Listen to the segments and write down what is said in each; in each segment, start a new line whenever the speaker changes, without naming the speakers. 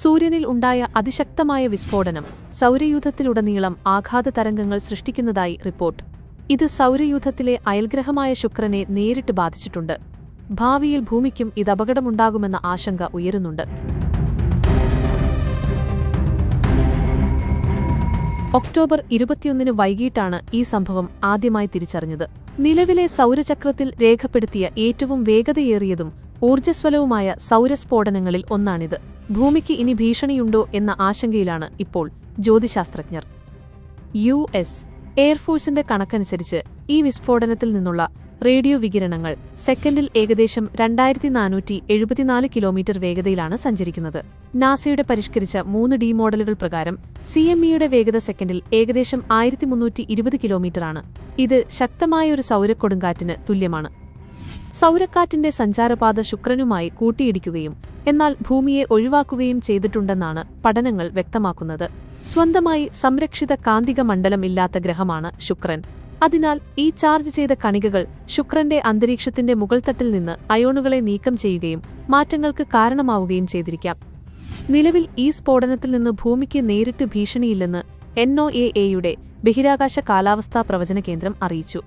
സൂര്യനിൽ ഉണ്ടായ അതിശക്തമായ വിസ്ഫോടനം സൗരയൂഥത്തിലുടനീളം ആഘാത തരംഗങ്ങൾ സൃഷ്ടിക്കുന്നതായി റിപ്പോർട്ട്. ഇത് സൗരയൂഥത്തിലെ അയൽഗ്രഹമായ ശുക്രനെ നേരിട്ട് ബാധിച്ചിട്ടുണ്ട്. ഭാവിയിൽ ഭൂമിക്കും ഇത് അപകടമുണ്ടാകുമെന്ന ആശങ്ക ഉയരുന്നുണ്ട്. ഒക്ടോബർ ഇരുപത്തിയൊന്നിന് വൈകിട്ടാണ് ഈ സംഭവം ആദ്യമായി തിരിച്ചറിഞ്ഞത്. നിലവിലെ സൗരചക്രത്തിൽ രേഖപ്പെടുത്തിയ ഏറ്റവും വേഗതയേറിയതും ഊർജസ്വലവുമായ സൗരസ്ഫോടനങ്ങളിൽ ഒന്നാണിത്. ഭൂമിക്ക് ഇനി ഭീഷണിയുണ്ടോ എന്ന ആശങ്കയിലാണ് ഇപ്പോൾ ജ്യോതിശാസ്ത്രജ്ഞർ. യു എസ് എയർഫോഴ്സിന്റെ കണക്കനുസരിച്ച് ഈ വിസ്ഫോടനത്തിൽ നിന്നുള്ള റേഡിയോ വികിരണങ്ങൾ സെക്കൻഡിൽ ഏകദേശം രണ്ടായിരത്തി നാനൂറ്റി എഴുപത്തിനാല് കിലോമീറ്റർ വേഗതയിലാണ് സഞ്ചരിക്കുന്നത്. നാസയുടെ പരിഷ്കരിച്ച മൂന്ന് ഡി മോഡലുകൾ പ്രകാരം സി എം ഇയുടെ വേഗത സെക്കൻഡിൽ ഏകദേശം ആയിരത്തി മുന്നൂറ്റി ഇരുപത് കിലോമീറ്ററാണ്. ഇത് ശക്തമായ ഒരു സൗരക്കൊടുങ്കാറ്റിന് തുല്യമാണ്. സൗരക്കാറ്റിന്റെ സഞ്ചാരപാത ശുക്രനുമായി കൂട്ടിയിടിക്കുകയും എന്നാൽ ഭൂമിയെ ഒഴിവാക്കുകയും ചെയ്തിട്ടുണ്ടെന്നാണ് പഠനങ്ങൾ വ്യക്തമാക്കുന്നത്. സ്വന്തമായി സംരക്ഷിത കാന്തിക മണ്ഡലം ഇല്ലാത്ത ഗ്രഹമാണ് ശുക്രൻ. അതിനാൽ ഈ ചാർജ് ചെയ്ത കണികകൾ ശുക്രന്റെ അന്തരീക്ഷത്തിന്റെ മുകൾത്തട്ടിൽ നിന്ന് അയോണുകളെ നീക്കം ചെയ്യുകയും മാറ്റങ്ങൾക്ക് കാരണമാവുകയും ചെയ്തിരിക്കാം. നിലവിൽ ഈ സ്ഫോടനത്തിൽ നിന്ന് ഭൂമിക്ക് നേരിട്ട് ഭീഷണിയില്ലെന്ന് എൻഒ എ എയുടെ ബഹിരാകാശ കാലാവസ്ഥാ പ്രവചന കേന്ദ്രം അറിയിച്ചു.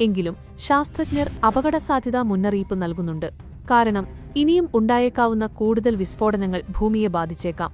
എങ്കിലും ശാസ്ത്രജ്ഞർ അപകടസാധ്യതാ മുന്നറിയിപ്പ് നൽകുന്നുണ്ട്. കാരണം ഇനിയും ഉണ്ടായേക്കാവുന്ന കൂടുതൽ വിസ്ഫോടനങ്ങൾ ഭൂമിയെ ബാധിച്ചേക്കാം.